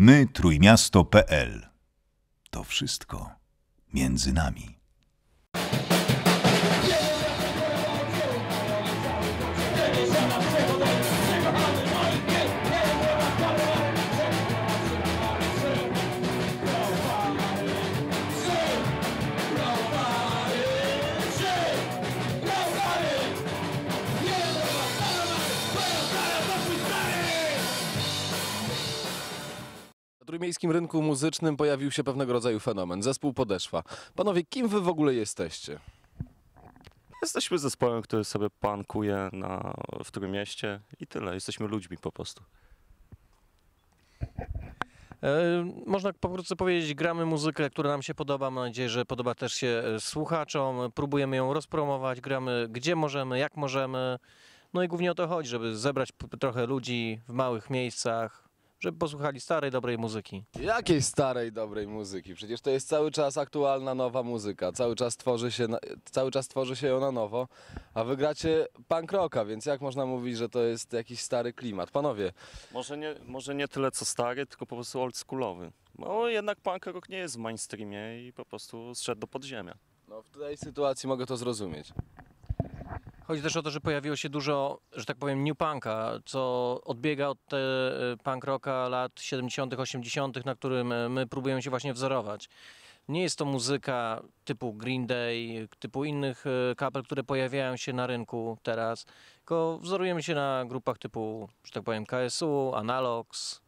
My trójmiasto.pl To wszystko między nami. Trójmiejskim rynku muzycznym pojawił się pewnego rodzaju fenomen, zespół Podeszwa. Panowie, kim wy w ogóle jesteście? Jesteśmy zespołem, który sobie pankuje na, w mieście i tyle. Jesteśmy ludźmi po prostu. E, Można pokrótce powiedzieć, gramy muzykę, która nam się podoba. Mam nadzieję, że podoba też się e, słuchaczom. Próbujemy ją rozpromować, gramy gdzie możemy, jak możemy. No i głównie o to chodzi, żeby zebrać trochę ludzi w małych miejscach, żeby posłuchali starej, dobrej muzyki. Jakiej starej, dobrej muzyki? Przecież to jest cały czas aktualna, nowa muzyka. Cały czas tworzy się, na, cały czas tworzy się ją na nowo, a wy gracie punk rocka, więc jak można mówić, że to jest jakiś stary klimat? Panowie, Może nie, może nie tyle co stary, tylko po prostu oldschoolowy. Bo jednak punk rock nie jest w mainstreamie i po prostu zszedł do podziemia. no w tej sytuacji mogę to zrozumieć. Chodzi też o to, że pojawiło się dużo, że tak powiem, new punka, co odbiega od te punk rocka lat 70., 80., na którym e, my próbujemy się właśnie wzorować. Nie jest to muzyka typu Green Day, typu innych e, kapel, które pojawiają się na rynku teraz, tylko wzorujemy się na grupach typu, że tak powiem, KSU, Analogs,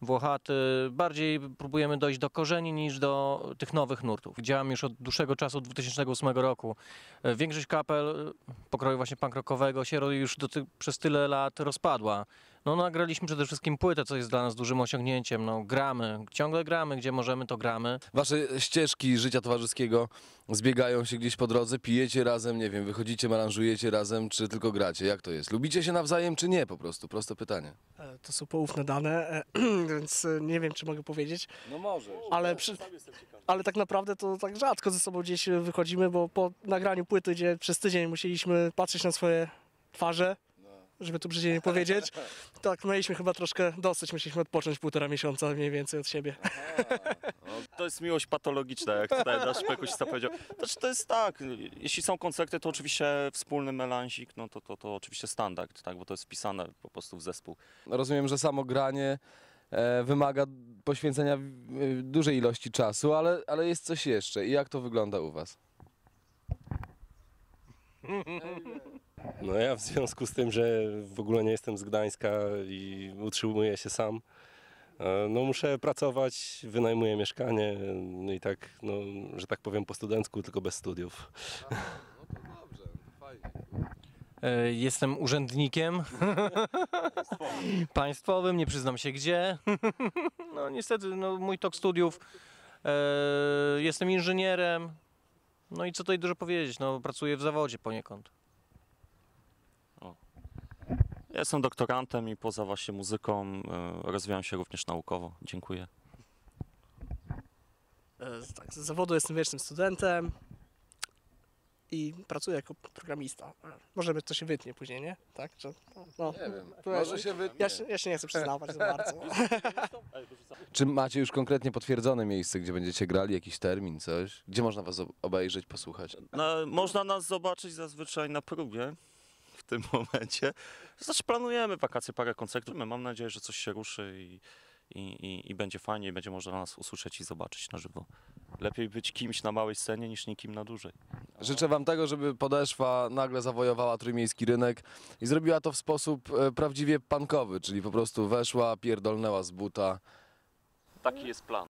Włochaty. Bardziej próbujemy dojść do korzeni niż do tych nowych nurtów. Działam już od dłuższego czasu, od 2008 roku. E, Większość kapel pokroju właśnie punk rockowego się już ty- przez tyle lat rozpadła. No nagraliśmy przede wszystkim płytę, co jest dla nas dużym osiągnięciem. No gramy, ciągle gramy, gdzie możemy to gramy. Wasze ścieżki życia towarzyskiego zbiegają się gdzieś po drodze, pijecie razem, nie wiem, wychodzicie, melanżujecie razem, czy tylko gracie? Jak to jest? Lubicie się nawzajem, czy nie? Po prostu, proste pytanie. E, To są poufne dane, e, więc e, nie wiem, czy mogę powiedzieć, No może. ale, przy, ale tak naprawdę to tak rzadko ze sobą gdzieś wychodzimy, bo po nagraniu płyty, gdzie przez tydzień musieliśmy patrzeć na swoje twarze, żeby tu brzydko nie powiedzieć, tak mieliśmy chyba troszkę dosyć, musieliśmy odpocząć półtora miesiąca mniej więcej od siebie. To jest miłość patologiczna, jak tutaj nasz perkusista powiedział. Znaczy to jest tak, jeśli są koncerty, to oczywiście wspólny melanzik, no to, to, to oczywiście standard, tak, bo to jest wpisane po prostu w zespół. Rozumiem, że samo granie e, wymaga poświęcenia e, dużej ilości czasu, ale, ale jest coś jeszcze. I jak to wygląda u was? No ja w związku z tym, że w ogóle nie jestem z Gdańska i utrzymuję się sam, e, no muszę pracować, wynajmuję mieszkanie no i tak, no, że tak powiem po studencku, tylko bez studiów. No to dobrze, fajnie. E, Jestem urzędnikiem państwowym, nie przyznam się gdzie. No niestety, no, mój tok studiów. E, Jestem inżynierem. No i co tutaj dużo powiedzieć, no pracuję w zawodzie poniekąd. Ja jestem doktorantem i poza właśnie muzyką e, rozwijam się również naukowo. Dziękuję. E, Tak, z zawodu jestem wiecznym studentem i pracuję jako programista. E, Może być to się wytnie później, nie? Tak? Że, no, Nie wiem, to może się wytnie. ja, się, ja się nie chcę przyznawać za bardzo. Czy macie już konkretnie potwierdzone miejsce, gdzie będziecie grali, jakiś termin, coś? Gdzie można was ob- obejrzeć, posłuchać? No, można nas zobaczyć zazwyczaj na próbie tym momencie. Znaczy planujemy wakacje, parę koncertów. Mam nadzieję, że coś się ruszy i, i, i, i będzie fajnie i będzie można nas usłyszeć i zobaczyć na żywo. Lepiej być kimś na małej scenie niż nikim na dużej. Życzę wam tego, żeby podeszwa nagle zawojowała trójmiejski rynek i zrobiła to w sposób e, prawdziwie punkowy, czyli po prostu weszła, pierdolnęła z buta. Taki jest plan.